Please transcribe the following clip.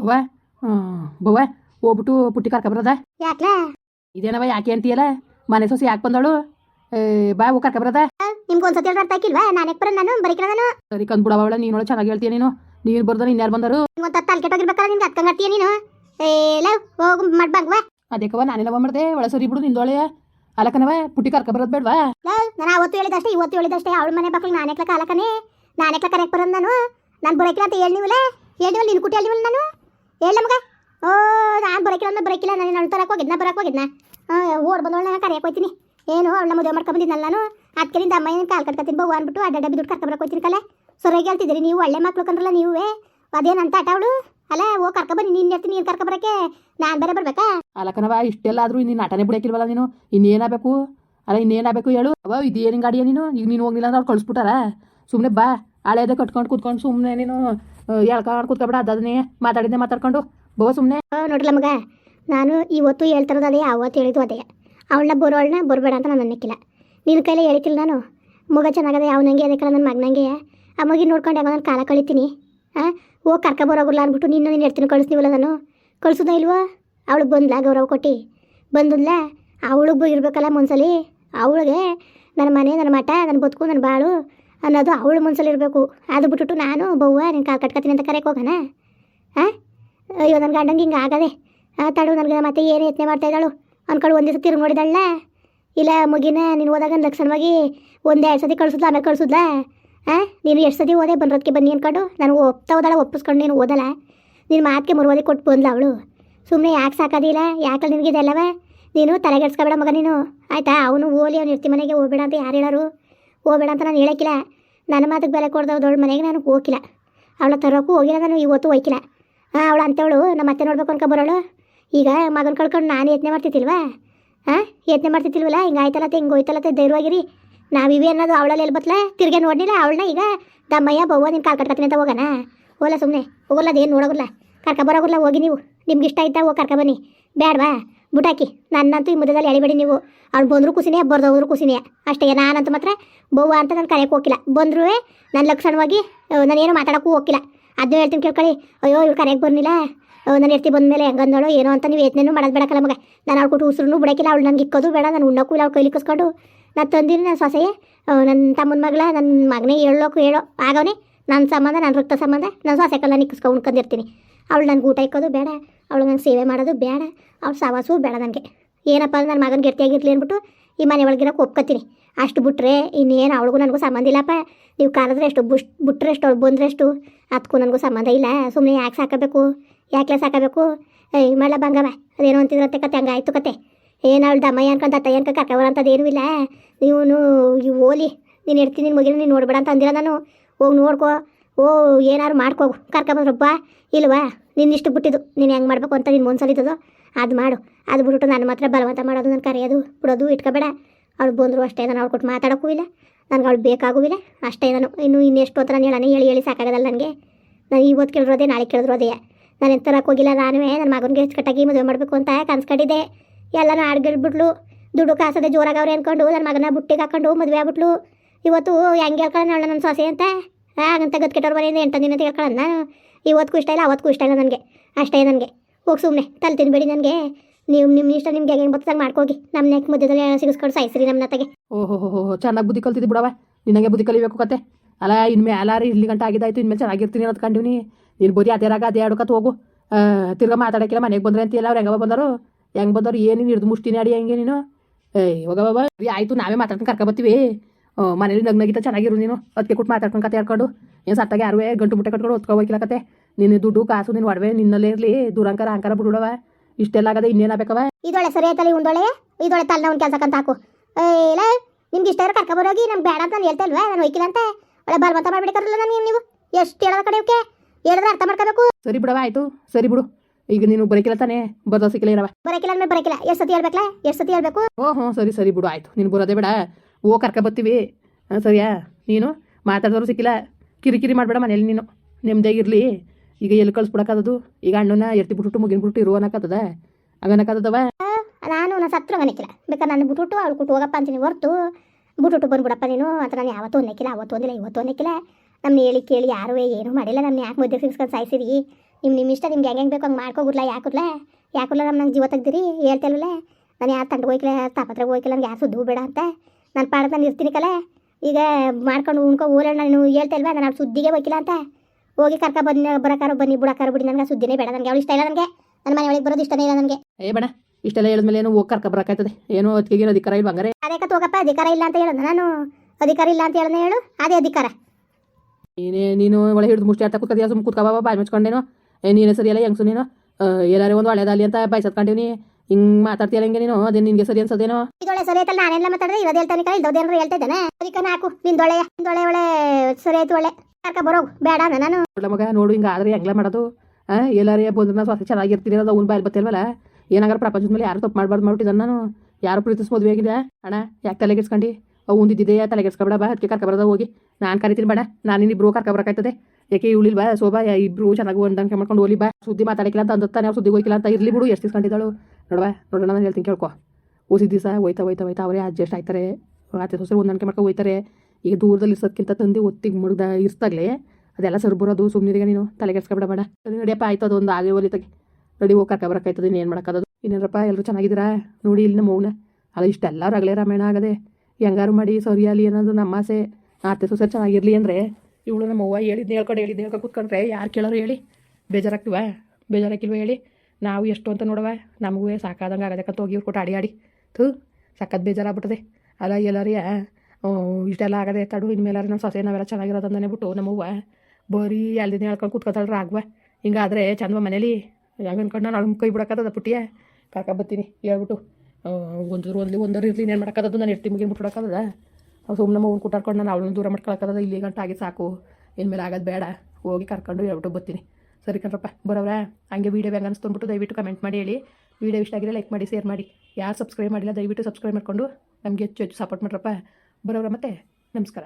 ಅವ್ವ? ಬವ ಬವ್ವ ಹೋಗ್ಬಿಟ್ಟು ಪುಟ್ಟಿ ಕರ್ಕೊಬರದ ಯಾಕ್ಲಾ? ಇದೇನವ ಯಾಕೆ ಅಂತೀಯಲ್ಲ? ಮನೆ ಸೊಸಿ ಯಾಕೆ ಬಂದಳು? ಏ ಬಾ ಹೋಗಿ ಕರ್ಕೊಬರದ ನಿಮ್ಗೆ ಒಂದ್ಸತಿ ಹೇಳಿದ್ರೆ ಅರ್ಥ ನಾನು ಬರ ನಾನು? ಬರೀಕಿಲ್ಲ ನಾನು ಸರಿ ಕಂದ್ಬಿಡವಳ ನೀನು ಚೆನ್ನಾಗಿ ಹೇಳ್ತೀಯ ನೀನು. ನೀನು ಬರ್ದ ಇನ್ಯಾರು ಬಂದರು? ಒಂದು ತಲೆ ಕೆಟ್ಟೋಗಿರ್ಬೇಕಲ್ಲ ನಿಮ್ಗೆ ಅತ್ಕಂಗರ್ತೀಯ ನೀನು? ಏಲ ಹೋಗು ಮಾಡ್ಬಂಗ್ವ ಅದಕ್ಕವ ನಾನೆಲ್ಲ ಮಾಡ್ದೆ. ಒಳ ಸರಿ ಬಿಡು ನಿಂದೊಳೆ ಅಲಕನವ ಪುಟ್ಟಿ ಕರ್ಕೊಬರೋದು ಬೇಡವಾ? ನಾನು ಅವತ್ತು ಹೇಳಿದಷ್ಟೇ ಇವತ್ತು ಹೇಳಿದಷ್ಟೇ. ಅವಳ ಮನೆ ಮಕ್ಕಳು ನಾನು ಎಕ್ಲ ಕಾಲಕನೆ ನಾನು ಎಕ್ಲ ಕರೆಕ್ಟ್ ಬರೋದು ನಾನು? ನಾನು ಬರೋಕಿಲ್ಲ ಅಂತ ಹೇಳಿ ನೀವಲ್ಲ ಹೇಳಿ ನೀನು ಕುಟ್ಟಿ ಅಲ್ಲಿ ನಾನು? ಹೇಳ ಮಗ. ಓ, ನಾನು ಬರಕಿಲ್ಲ ಅಂದ್ರೆ ಬರಕಿಲ್ಲ. ನಾನು ನನ್ನ ತರಕ್ಕೆ ಹೋಗಿದ್ನ ಬರಕ್ಕೆ ಹೋಗಿದ್ನ? ಓಡ್ ಬಂದವಳು ನಾನು ಕರೆಯಕ್ಕೆ ಹೋಗ್ತೀನಿ ಏನು ಅವಳ ಮದುವೆ ಮಾಡ್ಕೊಂಬಂದಿದ್ನಲ್ಲ ನಾನು? ಅದಕ್ಕಿಂತ ಅಮ್ಮ ಏನು ಕಾಲು ಕಟ್ಕೊತೀನಿ ಬೋ ಅಂದ್ಬಿಟ್ಟು ಅಡ್ಡ ಡಬ್ಬಿ ದುಡ್ಡು ಕರ್ಕೊಬರಕ್ಕೆ ಹೋಗ್ತೀನಿ ಕಲೆ. ಸೊರಗೆ ಹೇಳ್ತಿದ್ದೀರಿ ನೀವು, ಒಳ್ಳೆ ಮಕ್ಳು ಕಂದ್ರಲ್ಲ ನೀವೇ ಅದೇನಂತ ಆಟ ಅವಳು? ಅಲ್ಲ ಓ ಕರ್ಕೊಬನ್ನಿ ನೀನು ಹೇಳ್ತೀನಿ ನೀನು ಕರ್ಕೊಬರಕ್ಕೆ ನಾನು ಬೇರೆ ಬರ್ಬೇಕಾ? ಅಲಕನವ ಇಷ್ಟೆಲ್ಲ ಆದ್ರೂ ನೀನು ಆಟನೇ ಬಿಡಕ್ಕಿಲ್ವಲ್ಲ ನೀನು? ಇನ್ನೇನಾಗಬೇಕು? ಅಲ್ಲ, ಇನ್ನೇನಾಗಬೇಕು ಹೇಳು? ಅವ ಇದೇನು ಗಾಡಿಯ ನೀನು? ಈಗ ನೀನು ಹೋಗ್ಲಿಲ್ಲ ಅಂದ್ರೆ ಅವ್ರು ಕಳಿಸ್ಬಿಟ್ಟಾರ? ಸುಮ್ಮನೆ ಬಾ ಹಳೆಯದ ಕಟ್ಕೊಂಡು ಕೂತ್ಕೊಂಡು ಸುಮ್ಮನೆ ನೀನು ಎಳ್ಕೊಂಡು ಕೂತ್ಕೊಬೇಡ ಅದನ್ನೇ ಮಾತಾಡಿದ್ದೆ ಮಾತಾಡ್ಕೊಂಡು. ಬೋ ಸುಮ್ಮನೆ ಆ, ನೋಡ್ರಲ್ಲ ಮಗ ನಾನು ಇವತ್ತು ಹೇಳ್ತಿರೋದು ಅದೇ ಅವತ್ತು ಹೇಳಿದ್ದು ಅದೇ. ಅವಳನ್ನ ಬರೋಳನ್ನ ಬರಬೇಡ ಅಂತ ನಾನು ಅನ್ನಕ್ಕಿಲ್ಲ ನಿನ್ನ ಕೈಲೇ ಹೇಳ್ತಿಲ್ಲ ನಾನು. ಮಗ ಚೆನ್ನಾಗದೆ ಅವನಂಗೆ ಅದಕ್ಕೆ ನನ್ನ ಮಗನಂಗೆ ಆ ಮಗಿ ನೋಡ್ಕೊಂಡು ಯಾವಾಗ ನಾನು ಕಾಲ ಕಳಿತೀನಿ. ಹಾಂ ಓ ಕರ್ಕ ಬರೋಗಿಲ್ಲ ಅಂದ್ಬಿಟ್ಟು ನಿನ್ನ ನೀನು ಹೇಳ್ತೀನಿ ಕಳಿಸ್ತೀವಲ್ಲ ನಾನು? ಕಳಿಸೋದ ಇಲ್ವೋ? ಅವಳು ಬಂದ್ಲ ಗೌರವ ಕೊಟ್ಟು. ಬಂದಲ್ಲ ಅವಳಿಗೆ ಇರ್ಬೇಕಲ್ಲ ಮುಂದ್ಸಲಿ ಅವಳಿಗೆ ನನ್ನ ಮನೆ ನನ್ನ ಮಠ ನನ್ನ ಬದುಕು ನನ್ನ ಬಾಳು. ಅನ್ನೋದು ಅವಳು ಮನ್ಸಲ್ಲಿ ಇರಬೇಕು. ಅದು ಬಿಟ್ಬಿಟ್ಟು ನಾನು ಬವ್ವ ನಿನ್ನ ಕಾಲು ಕಟ್ಕತೀನಿ ಅಂತ ಕರೆಕ್ ಹೋಗೋಣ ಹಾಂ ಅಯ್ಯೋ ನನ್ನ ಗಂಡಂಗೆ ಹಿಂಗೆ ಆಗದೆ. ತಡು, ನನಗೆ ಮತ್ತೆ ಏನು ಯತ್ನೆ ಮಾಡ್ತಾ ಇದ್ದಾಳು? ಅನ್ಕೊಂಡು ಒಂದು ದಿವಸ ತಿರುಗಿ ನೋಡಿದಳ ಇಲ್ಲ, ಮುಗಿನ, ನೀನು ಹೋದಾಗ ಲಕ್ಷಣವಾಗಿ ಒಂದು ಎರಡು ಸತಿ ಕಳ್ಸಿದ್ಲ ಆಮೇಲೆ ಕಳ್ಸಿದ್ಲ? ಹಾಂ ನೀನು ಎಷ್ಟು ಸತಿ ಓದೇ ಬಂದ್ರದಕ್ಕೆ ಬನ್ನಿ ಅಂದ್ಕೊಂಡು ನಾನು ಒಪ್ತಾ ಹೋದಾಳ, ಒಪ್ಪಿಸ್ಕೊಂಡು ನೀನು ಓದಲ್ಲ ನಿನ್ನ ಮಾತಿಗೆ ಮುರುವದಿ ಕೊಟ್ಟು ಬಂದ್ಲ ಅವಳು. ಸುಮ್ಮನೆ ಯಾಕೆ ಸಾಕೋದಿಲ್ಲ? ಯಾಕೆ ನಿನಗೆ ಇದೆಲ್ಲವ? ನೀನು ತಲೆಗೆಡ್ಸ್ಕೊಬೇಡ ಮಗ ನೀನು. ಆಯ್ತಾ? ಅವನು ಓಲಿ, ಅವ್ನು ಇರ್ತಿ ಮನೆಗೆ ಹೋಗ್ಬೇಡ ಅಂತ ಯಾರು ಹೇಳೋರು? ಹೋಗ್ಬೇಡ ಅಂತ ನಾನು ಹೇಳಕ್ಕಿಲ್ಲ. ನನ್ನ ಮಾತಿಗೆ ಬೆಲೆ ಕೊಡ್ದವ ದೊಡ್ಡ ಮನೆಗೆ ನಾನು ಹೋಗಿಲ್ಲ ಅವಳ ತರೋಕ್ಕೂ ಹೋಗಿಲ್ಲ, ನಾನು ಇವತ್ತು ಹೋಯ್ಕಿಲ್ಲ. ಹಾಂ ಅವಳು ಅಂತವಳು ನಮ್ಮ ಅತ್ತೆ ನೋಡ್ಬೇಕು ಅನ್ಕೊ ಬರೋಳು. ಈಗ ಮಗನ ಕಳ್ಕೊಂಡು ನಾನು ಯತ್ನೆ ಮಾಡ್ತಿತ್ತಿಲ್ವಾ ಹಾಂ ಯತ್ನೆ ಮಾಡ್ತಿತ್ತಿಲ್ವಲ್ಲ ಹಿಂಗೆ ಆಯ್ತಲ್ಲತ್ತೆ ಹಿಂಗೆ ಹೋಯ್ತಲ್ಲತ್ತೆ ಧೈರ್ಯವಾಗಿರಿ. ನಾವಿವೆ ಅನ್ನೋದು ಅವಳಲ್ಲಿ ಎಲ್ಲಿ ಬತ್ತಲ ತಿರ್ಗಿ ನೋಡಿಲ್ಲ ಅವಳನ್ನ ಈಗ? ದಮ್ಮಯ್ಯ, ಬವ್ವ ನಿನ್ನ ಕಾಲು ಕಟ್ಕತ್ತೀನಿ ಅಂತ ಹೋಗೋಣ ಹೋಗಲ್ಲ ಸುಮ್ಮನೆ ಹೋಗಲ್ಲ ಅದೇನು ನೋಡೋಗಲ್ಲ ಕರ್ಕ ಬರೋಗಲ್ಲ ಹೋಗಿ ನೀವು. ನಿಮ್ಗೆ ಇಷ್ಟ ಆಯ್ತಾ, ಹೋಗಿ ಕರ್ಕ ಬನ್ನಿ ಬೇಡವಾ ಬುಟಾಕಿ ನನ್ನಂತೂ ಈ ಮುದ್ದದಲ್ಲಿ ಎಳಿಬೇಡಿ ನೀವು. ಅವ್ಳು ಬಂದರೂ ಕುಸಿನೇ ಬರ್ದು ಹೋದ್ರು ಖುಷಿನೇ ಅಷ್ಟೇ, ನಾನಂತೂ ಮಾತ್ರ ಬೋವ ಅಂತ ನಾನು ಕರೆಯೋಕೆ ಹೋಗಿಲ್ಲ ಬಂದರೂ ನನ್ನ ಲಕ್ಷಣವಾಗಿ ನಾನೇನು ಮಾತಾಡೋಕ್ಕೂ ಹೋಗಿಲ್ಲ ಅದನ್ನ ಹೇಳ್ತೀನಿ ಕೇಳ್ಕೊಳ್ಳಿ ಅಯ್ಯೋ, ಇವ್ಳು ಕರೆಯಕ್ಕೆ ಬರ್ನಿಲ್ಲ ನಾನು ಬಂದ ಬಂದಮೇಲೆ ಹೆಂಗಂದಳು ಏನೋ ಅಂತ ನೀವು ಯತ್ನೇನು ಮಾಡೋದು ಬೇಡಕ್ಕಲ್ಲ ಮಗ ನಾನು ಅವ್ಳು ಕೊಟ್ಟು ಉಸಿರು ಬಿಡಕ್ಕಿಲ್ಲ ಅವಳು ನನಗೆ ಇಕ್ಕೋದು ಬೇಡ, ನಾನು ಉಣ್ಣಕ್ಕೂ ಇಲ್ಲ, ಅವ್ಳು ಕೈಲಿ ಕಸ್ಕೊಂಡು ನಾನು ತಂದಿನಿ ನನ್ನ ಸೊಸೆಯೇ ನನ್ನ ತಮ್ಮನ ಮಗಳ ನನ್ನ ಮಗನೇ ಹೇಳೋಕು ಹೇಳೋ ಆಗವನೇ. ನನ್ನ ಸಂಬಂಧ ನನ್ನ ರಕ್ತ ಸಂಬಂಧ ನನ್ನ ಸೊಸೆ ಕಲ್ಲ ನಿಕ್ಕಿಸ್ಕೊಂಡು ಉಣ್ಕೊಂಡಿರ್ತೀನಿ ಅವಳು ನನಗೆ ಊಟ ಇಕ್ಕೋದು ಬೇಡ. ಅವಳು ನಂಗೆ ಸೇವೆ ಮಾಡೋದು ಬೇಡ ಅವ್ಳು ಸಾವಾಸು ಬೇಡ ನನಗೆ. ಏನಪ್ಪ ಅಂದ್ರೆ ನನ್ನ ಮಗನ ಗಟ್ಟಿಯಾಗಿರ್ಲಿ ಅಂದ್ಬಿಟ್ಟು ಈ ಮನೆ ಒಳಗಿರೋಕೆ ಒಪ್ಕೊತೀನಿ ಅಷ್ಟು ಬಿಟ್ರೆ ಇನ್ನೇನು ಅವಳಿಗೂ ನನಗೂ ಸಂಬಂಧ ಇಲ್ಲಪ್ಪ. ನೀವು ಕರೆದ್ರೆ ಎಷ್ಟು ಬುಷ್, ಬಿಟ್ರೆ ಎಷ್ಟು ಅವಳು ಬಂದ್ರೆ ಎಷ್ಟು ಅದಕ್ಕೂ ನನಗೂ ಸಂಬಂಧ ಇಲ್ಲ. ಸುಮ್ಮನೆ ಯಾಕೆ ಸಾಕಬೇಕು? ಯಾಕೆ ಸಾಕಬೇಕು? ಏಯ್ ಮಾಡಲ ಬಂಗವ ಅದೇನೋ ಅಂತಿದ್ರಂತೆ ಕತೆ ಹಂಗಾಯ್ತು ಕತೆ. ಏನು ಅವಳು ದಮ್ಮಯ್ಯ ಅನ್ಕೊಂಡು ಅತ್ತಯ್ಯ ಅನ್ಕ ಕರ್ಕೊಬರಂಥದ್ದು ಏನೂ ಇಲ್ಲ. ನೀವು ಇವು ಓಲಿ, ನೀನು ಇಡ್ತೀನಿ ನಿನ್ನ ಮಗಿನ ನೀನು ನೋಡ್ಬೇಡ ಅಂತ ನಾನು. ಹೋಗಿ ನೋಡ್ಕೋ. ಓ ಏನಾದ್ರು ಮಾಡ್ಕೋ. ಕರ್ಕೊಂಬಂದ್ರಪ್ಪ. ಇಲ್ವಾ? ನಿನ್ನಿಷ್ಟು ಬಿಟ್ಟಿದ್ದು ನೀನು ಹೆಂಗೆ ಮಾಡಬೇಕು ಅಂತ ನಿನ್ನ ಮನ್ಸಲ್ಲಿದ್ದದೋ ಅದು ಮಾಡು. ಅದು ಬಿಟ್ಬಿಟ್ಟು ನಾನು ಮಾತ್ರ ಬಲವಂತ ಮಾಡೋದು, ನಾನು ಕರೆಯೋದು, ಬಿಡೋದು, ಇಟ್ಕೋಬೇಡ. ಅವ್ಳು ಬಂದರು ಅಷ್ಟೇ ನಾನು ಅವ್ಳು ಕೊಟ್ಟು ಮಾತಾಡೋಕ್ಕೂ ಇಲ್ಲ. ನನಗೆ ಅವಳು ಬೇಕಾಗೂ ಅಷ್ಟೇ ನಾನು. ಇನ್ನು ಇನ್ನೆಷ್ಟು ಅಂತ ನಾನು ಹೇಳೋಣ ಹೇಳಿ ಹೇಳಿ ಸಾಕಾಗದಲ್ಲ ನನಗೆ. ನಾನು ಇವತ್ತು ಕೇಳಿರೋದೇ, ನಾಳೆ ಕೇಳಿದ್ರೋದೇ ನಾನು ಎಂತರಕ್ಕೆ ಹೋಗಿಲ್ಲ ನಾನು ನನ್ನ ಮಗನಿಗೆ ಕಟ್ಟಾಗಿ ಮದುವೆ ಮಾಡಬೇಕು ಅಂತ ಕನ್ಸ್ಕೊಂಡಿದ್ದೆ ಎಲ್ಲನೂ ಆಡ್ಗಿಳ್ಬಿಟ್ಲು. ದುಡ್ಡು ಕಾಸದೆ ಜೋರಾಗವ್ರೆ ಅಂದ್ಕೊಂಡು ನನ್ನ ಮಗನ ಬುಟ್ಟಿಗೆ ಹಾಕೊಂಡು ಮದುವೆ ಆಗ್ಬಿಟ್ಲು. ಇವತ್ತು ಹೆಂಗೆ ಹೇಳ್ಕೊಳ್ಳೋಣ ನನ್ನ ಸೊಸೆ ಅಂತ? ಹಾಗಂತ ಗತ್ ಕೆಟ್ಟವ್ರ ಬರೀ ಎಂಟು ದಿನ ಅಂತ ಹೇಳ್ಕೊಳ್ಳೋಣ ನಾನು ಇವತ್ತಿಗೂ ಇಷ್ಟ ಇಲ್ಲ ಅವತ್ತಿಗೂ ಇಷ್ಟ ಇಲ್ಲ ನನಗೆ. ಅಷ್ಟೇ ನನಗೆ. ಹೋಗಿ ಸುಮ್ಮನೆ ತಲೆ ತಿನ್ಬೇಡಿ ನನಗೆ. ನೀವು ನಿಮ್ಮ ಇಷ್ಟ ನಿಮ್ಗೆ ಹೆಂಗೆ ಬರ್ತದಂಗೆ ಮಾಡ್ಕೋಗಿ. ನಮ್ಮ ನೆಕ್ ಮಧ್ಯದಲ್ಲಿ ಸಿಗಿಸ್ಕೊಂಡು ಸಾಯಿಸ್ರಿ ನಮ್ಮ ನತೆಗೆ. ಓಹೋ ಹೋ ಚೆನ್ನಾಗಿ ಬುದ್ಧಿ ಕಲ್ತಿದ್ದು ಬಿಡವ ನಿನಗೆ ಬುದ್ಧಿ ಕಲಿಬೇಕು ಕತೆ. ಅಲ್ಲ ಇನ್ಮೇಲೆ ಅಲಾರಿ ಇಲ್ಲಿ ಗಂಟೆ ಆಗಿದ್ದಾಯ್ತು ಇನ್ಮೇಲೆ ಚೆನ್ನಾಗಿರ್ತೀನಿ ಅಂತ ಕಂಡಿವ್ನಿ ನೀನು ಬುದ್ಧಿ ಅದೇ ರಾಗ ಅದೇ ಆಡ್ಕತ್ ಹೋಗು. ತಿರ್ಗ ಮಾತಾಡಕ್ಕಿಲ್ಲ ಮನೆಗೆ ಬಂದ್ರೆ ಅಂತೀಯಲ್ಲ ಅವ್ರು ಹೆಂಗವ ಬಂದರು ಹೆಂಗೆ ಬಂದರು ಏನು ಹಿಡಿದು ಮುಷ್ಟಿನಿ ಅಡಿ ಹೆಂಗೆ ನೀನು? ಏಯ್ ಹೋಗ ಬಾಬಾ ಆಯಿತು ನಾವೇ ಮಾತಾಡ್ಕೊಂಡು ಕರ್ಕೊ ಬರ್ತೀವಿ. ಆ, ಮನೇಲಿ ನಗ್ನಗಿತ ಚೆನ್ನಾಗಿರು ನೀನು? ಅದಕ್ಕೆ ಕೊಟ್ಟು ಮಾತಾಡ್ಕೊಂಡು ಕತೆ ಆಡ್ಕೊಂಡು. ಏನು ಸತ್ತಾಗ ಯಾರು ಗಂಟು ಮುಟ್ಟೆ ಕಟ್ಕೊಂಡು ಹೊತ್ಕೋಬೇಕಿಲ್ಲ ಕತೆ. ನಿನ್ನ ದುಡ್ಡು ಕಾಸು ನೀನು ಒಡವೆ ನಿನ್ನಲ್ಲೇ ಇರಲಿ. ದೂರಂಕಾರ ಅಂಕಾರ ಬಿಡುಡವ ಇಷ್ಟೆಲ್ಲ ಆಗದೆ ಇನ್ನೇನಾಗಬೇಕವ ಇದೊಳೆ ಸರಿ ಆಯ್ತಲ್ಲ ಉಂಡೊಳೆ? ಇದೊಳೆ ತಲೆ ಕೆಲಸ ಕೆಲಸಕ್ಕಂತ ಹಾಕು. ಇಲ್ಲ ನಿಮ್ಗೆ ಇಷ್ಟ ಇರೋ ಕರ್ಕೊಬರೋಗಿ ನಮ್ಗೆ ಬೇಡ ಅಂತ ನಾನು ಹೇಳ್ತಾ ಇಲ್ವಾ ನಾನು ಹೋಯ್ಕಿಲ್ಲ ಅಂತ? ಒಳ್ಳೆ ಬಲವಂತ ಮಾಡ್ಬಿಡಿಕಾರಲ್ಲ ನನಗೆ ನೀವು? ಎಷ್ಟು ಹೇಳೋದ ಕಡೆ ಇವಕ್ಕೆ ಹೇಳಿದ್ರೆ ಅರ್ಥ ಮಾಡ್ಕೋಬೇಕು. ಸರಿ ಬಿಡವ ಆಯ್ತು. ಸರಿ ಬಿಡು. ಈಗ ನೀನು ಬರಕಿಲ್ಲ ತಾನೇ? ಬರೋ ಸಿಕ್ಕಿಲ್ಲ ಇರವ ಬರಕಿಲ್ಲ ಅಂದ್ರೆ ಬರಕಿಲ್ಲ. ಎಷ್ಟು ಸತಿ ಹೇಳ್ಬೇಕಲ್ಲ ಎಷ್ಟು ಸತಿ ಹೇಳ್ಬೇಕು? ಓಹ್ ಹ್ಞೂ ಸರಿ ಸರಿ ಬಿಡು ಆಯ್ತು. ನೀನು ಬರೋದೇ ಬೇಡ. ಓ ಕರ್ಕೊಬತ್ತೀವಿ ಸರಿಯಾ? ನೀನು? ಮಾತಾಡಿದವರು ಸಿಕ್ಕಿಲ್ಲ. ಕಿರಿಕಿರಿ ಮಾಡಬೇಡ ಮನೇಲಿ ನೀನು. ನೆಮ್ಮದಿಯಾಗಿರಲಿ ಈಗ ಎಲ್ಲಿ ಕಳ್ಸ್ಬಿಡಕ್ಕಾದದು ಈಗ ಅಣ್ಣನ ಎರ್ತಿ ಬಿಟ್ಬಿಟ್ಟು ಮುಗಿನ ಬಿಟ್ಟು ಇರು ಅನ್ನಕ್ಕಾತದ? ಹಂಗನ್ನಕ್ಕತ್ತದವ ನಾನು ನನ್ನ ಸತ್ರು ಅನ್ನಕ್ಕಿಲ್ಲ ಬೇಕಾದ್ರೆ ನಾನು ಬಿಟ್ಬಿಟ್ಟು ಅವ್ಳು ಕೊಟ್ಟು ಹೋಗಪ್ಪ ಅಂತೀನಿ ಹೊರ್ತು. ಬಿಟ್ಬಿಟ್ಟು ಬಂದ್ಬಿಡಪ್ಪ ನೀನು. ಅಂತ ನಾನು ಯಾವತ್ತೂ ಅನ್ನಕ್ಕಿಲ್ಲ ಅವತ್ತು ಒಂದಿಲ್ಲ ಇವತ್ತು ಅನ್ನಕ್ಕಿಲ್ಲ ನಮ್ಮ ಹೇಳಿ ಕೇಳಿ, ಯಾರು ಏನೂ ಮಾಡಿಲ್ಲ. ನಮ್ಮ ಯಾಕೆ ಮಧ್ಯೆ ಸಿಗಿಸ್ಕೊಂಡು ಸಾಯಿಸಿರಿ ನಿಮ್ಮ ನಿಮ್ಮ ಇಷ್ಟ, ನಿಮ್ಗೆ ಹೆಂಗೆ ಬೇಕು ಹಂಗೆ ಮಾಡ್ಕೋಗಿರ್ಲ ಯಾಕುರ್ಲ ಯಾಕುರ್ಲ ನಮ್ಮ ನಂಗೆ ಜೀವ ತೆಗ್ದಿರಿ? ಹೇಳ್ತಿಲ್ವಲ್ಲ ನಾನು ಯಾರು ತಂಡ ಹೋಯ್ಕಿಲ್ಲ ತಾಪತ್ರೆಗೆ ಹೋಯ್ಕಿಲ್ಲ ನಂಗೆ ಯಾರು ಸುದ್ದು ಬೇಡ ಅಂತ. ನಾನು ಪಾಡದ ನಾನು ಇರ್ತೀನಿ ಕಲೆ ಈಗ ಮಾಡ್ಕೊಂಡು ಉಣ್ಕೊ ಊರಲ್ಲಿ ನಾನು ಹೇಳ್ತಾ ಇಲ್ವಾ ನಾನು ಸುದ್ದಿಗೆ ಹೋಗಿಲ್ಲ ಅಂತ ಹೋಗಿ ಕರ್ಕ ಬನ್ನಿ ಬರಕಾರ ಬನ್ನಿ ಬುಡಕಾರ ಬಿಡಿ ನನಗೆ ಸುದ್ದಿನೇ ಬೇಡ ನನಗೆ ಅವಳು ಇಷ್ಟ ಇಲ್ಲ ನನಗೆ ನನ್ನ ಮನೆ ಒಳಗೆ ಬರೋದು ಇಷ್ಟನೇ ಇಲ್ಲ ನನಗೆ ಏ ಬೇಡ ಇಷ್ಟೆಲ್ಲ ಹೇಳಿದ್ಮೇಲೆ ಏನು ಹೋಗಿ ಕರ್ಕ ಬರೋಕಾಯ್ತದೆ ಏನೋ ಅದಕ್ಕೆ ಅಧಿಕಾರ ಇಲ್ಲ ಹಂಗಾರೆ ಅದಕ್ಕೆ ಹೋಗಪ್ಪ ಅಧಿಕಾರ ಇಲ್ಲ ಅಂತ ಹೇಳೋದು ನಾನು ಅಧಿಕಾರ ಇಲ್ಲ ಅಂತ ಹೇಳೋಣ ಹೇಳು ಅದೇ ಅಧಿಕಾರ ನೀನೇ ನೀನು ಒಳ್ಳೆ ಹಿಡಿದು ಮುಷ್ಟಿ ಆಡ್ತಾ ಕೂತ್ಕೋದು ಸುಮ್ಮನೆ ಕೂತ್ಕೋ ಬಾಬಾ ಬಾಯಿ ಮುಚ್ಕೊಂಡೇನು ಏ ನೀನೇ ಸರಿಯಲ್ಲ ಹೆಂಗ್ಸು ನೀನು ಏನಾರೇ ಒಂದು ಒಳ್ಳೆಯದಾಗಲಿ ಅಂತ ಬಯಸತ್ಕೊಂಡಿವ್ನಿ ಹಿಂಗೆ ಮಾತಾಡ್ತೀಯ ಹಿಂಗೆ ನೀನು? ಅದೇ ನಿನ್ಗೆ ಸರಿ ಅನ್ಸೋದೇನೋ ಇದೊಳೆ ಸರಿ ಆಯ್ತಲ್ಲ ನಾನೆಲ್ಲ ಮಾತಾಡಿದ್ರೆ ಇರೋದು ಹೇಳ್ತಾನೆ ಇಲ್ದೋ ಇಲ್ದೋದೇನಾರು ಹೇಳ್ತಾ ಇದ್ದಾನೆ ಅದಕ್ಕೆ ಹಾಕು ನಿಂದೊಳೆ ನಿಂದೊಳೆ ಒಳ್ಳೆ ಸರಿ ಆಯ್ತು ಒಳ್ಳೆ. ಕರ್ಕ ಬರೋ ಬೇಡ ನಾನು. ಮಗ ನೋಡು ಹಿಂಗ ಆದ್ರೆ ಹೆಂಗ್ಲ ಮಾಡೋದು? ಎಲ್ಲಾರ ಎಲ್ಲಾರೇ ಬಂದ್ರೆ ನಾನು ಸ್ವಾಸ್ಥ್ಯ ಚೆನ್ನಾಗಿರ್ತೀನಿ ಅನ್ನೋದು ಅವ್ನ ಬಾಯಲ್ಲಿ ಬತ್ತಿಲ್ವಲ್ಲ ಏನಾಗಾರ ಪ್ರಪಂಚದ ಮೇಲೆ ಯಾರು ತಪ್ಪು ಮಾಡ್ಬಾರ್ದು ಮಾಡ್ಬಿಟ್ಟಿದ್ದಾನೆ ನಾನು. ಯಾರು ಪ್ರೀತಿಸ್ ಮದುವೆ ಆಗಿದೆ? ಅಣ್ಣ ಯಾಕೆ ತಲೆಗೆಡ್ಸ್ಕೊಂಡು ಅವು ತಲೆ ಕೆಡ್ಸ್ಕೊಬೇಡ ಬಾ ಅದಕ್ಕೆ ಕರ್ಕ ಬರೋದ ಹೋಗಿ. ನಾನು ಕರಿತೀನಿ ಬೇಡ ನಾನು ಇನ್ನಿಬ್ರು ಕರ್ಕ ಬರಕಾಯ್ತದೆ ಯಾಕೆ ಇವಳಿಲ್ವಾ ಶೋಭಾ ಇಬ್ರು ಚೆನ್ನಾಗಿ ಹೊಂದಾಣಿಕೆ ಮಾಡ್ಕೊಂಡು ಹೋಲಿ ಬಾ. ಸುದ್ದಿ ಮಾತಾಡಿಕಿಲ್ಲ ಅಂತ ಅಂದುತ್ತಾನೆ ಅವ್ರು ಸುದ್ದಿ ಹೋಗಿಲ್ಲ ಅಂತ ಇರ್ಲಿ ಬಿಡು ಎಷ್ಟು ಇಸ್ಕೊಂಡಿದ್ದಾಳು ನೋಡುವ? ನೋಡೋಣ ನಾನು ಹೇಳ್ತೀನಿ ಕೇಳ್ಕೊ. ಓಸಿ ದಿವಸ ಹೋಯ್ತಾ ಹೋಯ್ತಾ ಹೋಯ್ತಾ ಅವರೇ ಅಡ್ಜಸ್ಟ್ ಆಯ್ತಾರೆ. ಆತ ಸೊಸೆ ಹೊಂದಾಣಿಕೆ ಮಾಡ್ಕೊ ಹೋಯ್ತಾರೆ. ಈಗ ದೂರದಲ್ಲಿ ಇರ್ಸೋದ್ಕಿಂತ ತಂದೆ ಒತ್ತಿಗೆ ಮುಡ್ದ ಇರ್ಸ್ತಾಗಲೇ ಅದೆಲ್ಲ ಸರ್ ಬರೋದು ಸುಮ್ಮನಿರಿಗೆ ನೀನು. ತಲೆಗೆಡ್ಸ್ಕೊಬೇಡ ಬೇಡ ಸರಿ ನಡಿಯಪ್ಪ, ಆಯ್ತು, ಅದು ಒಂದು ಆಗೇ ಒಲಿತಾಗೆ ನಡಿ, ಹೋಗಿ ಕರ್ಕ ಬರೋಕ್ಕಾಯ್ತದೆ ಏನು ಮಾಡೋಕ್ಕಾಗೋದು. ಇನ್ನೇನಪ್ಪ ಎಲ್ಲರೂ ಚೆನ್ನಾಗಿದ್ದೀರಾ? ನೋಡಿ ಇಲ್ಲಿ ಮೌನ. ಅಲ್ಲ ಇಷ್ಟೆಲ್ಲ ರಗಳೆ ರಾಮಾಯಣ ಆಗದೆ ಹೆಂಗಾರು ಮಾಡಿ ಸರಿಯಾಲಿ ಅನ್ನೋದು ನಮ್ಮ ಆಸೆ. ಅತ್ತೆ ಸೊಸೆ ಚೆನ್ನಾಗಿರಲಿ ಅಂದರೆ ಇವಳು ನಮ್ಮ ಅವ್ವ ಹೇಳಿದ್ದು ಹೇಳ್ಕೊಂಡು ಹೇಳಿದ್ದು ಹೇಳ್ಕೊಂಡು ಕೂತ್ಕೊಂಡ್ರೆ ಯಾರು ಕೇಳೋರು ಹೇಳಿ. ಬೇಜಾರಾಗ್ತೀವ? ಬೇಜಾರಾಗಿಲ್ವ ಹೇಳಿ? ನಾವು ಎಷ್ಟು ಅಂತ ನೋಡವ ನಮಗೂ ಸಾಕಾದಂಗೆ ಆಗದಕ್ಕಂತ ಹೋಗಿ ಕೊಟ್ಟು ಆಡಿ ಆಡಿ. ಥೂ ಸಖತ್ ಬೇಜಾರಾಗ್ಬಿಟ್ಟದೆ. ಅಲ್ಲ ಎಲ್ಲರಿಯ ಇಷ್ಟೆಲ್ಲ ಆಗದೆ ತಡು, ಇನ್ಮೇಲಾರ ನಮ್ಮ ಸೊಸೆ ನಾವೆಲ್ಲ ಚೆನ್ನಾಗಿರೋದಂದನೇ ಬಿಟ್ಟು ನಮ್ಮವ್ವ ಬರೀ ಎಲ್ದಿನ ಹೇಳ್ಕೊಂಡು ಕೂತ್ಕೊತಾಳ್ರ ಆಗುವ. ಹಿಂಗಾದರೆ ಚಂದವ ಮನೇಲಿ, ಹೆಂಗೆ ಅನ್ಕೊಂಡು ನಾನು ಕೈ ಬಿಡೋಕ್ಕದ ಪುಟ್ಟಿಯ? ಕರ್ಕೊಂಬತ್ತೀನಿ ಹೇಳ್ಬಿಟ್ಟು. ಒಂದೂರು ಒಂದು ಒಂದರ ಇರಲಿ ಏನು ಮಾಡೋಕ್ಕದ ನಾನು ಇರ್ತಿ ಮುಗಿನ ಅವ್ರು ಸುಮ್ಮನೆ ಅವ್ನು ಕೂಟಾಡ್ಕೊಂಡು ನಾನು ಅವಳನ್ನ ದೂರ ಮಾಡ್ಕೊಳಕ್ಕದ ಇಲ್ಲಿ ಗಂಟ ಆಗಿ ಸಾಕು. ಇನ್ಮೇಲೆ ಆಗೋದು ಬೇಡ, ಹೋಗಿ ಕರ್ಕೊಂಡು ಹೇಳ್ಬಿಟ್ಟು ಬರ್ತೀನಿ. ಸರಿ ಕಣ್ರಪ್ಪ, ಬರೋವ್ರ? ಹಂಗೆ ವೀಡಿಯೋ ಹೆಂಗೆ ಅನಿಸ್ತು ದಯವಿಟ್ಟು ಕಮೆಂಟ್ ಮಾಡಿ ಹೇಳಿ. ವೀಡಿಯೋ ಇಷ್ಟ ಆಗಿದ್ರೆ ಲೈಕ್ ಮಾಡಿ ಶೇರ್ ಮಾಡಿ. ಯಾರು ಸಬ್ಸ್ಕ್ರೈಬ್ ಮಾಡಿಲ್ಲ, ದಯವಿಟ್ಟು ಸಬ್ಸ್ಕ್ರೈಬ್ ಮಾಡಿಕೊಂಡು ನಮಗೆ ಹೆಚ್ಚು ಹೆಚ್ಚು ಸಪೋರ್ಟ್ ಮಾಡ್ರಪ್ಪ. ಬರೋವ್ರ ಮತ್ತೆ, ನಮಸ್ಕಾರ.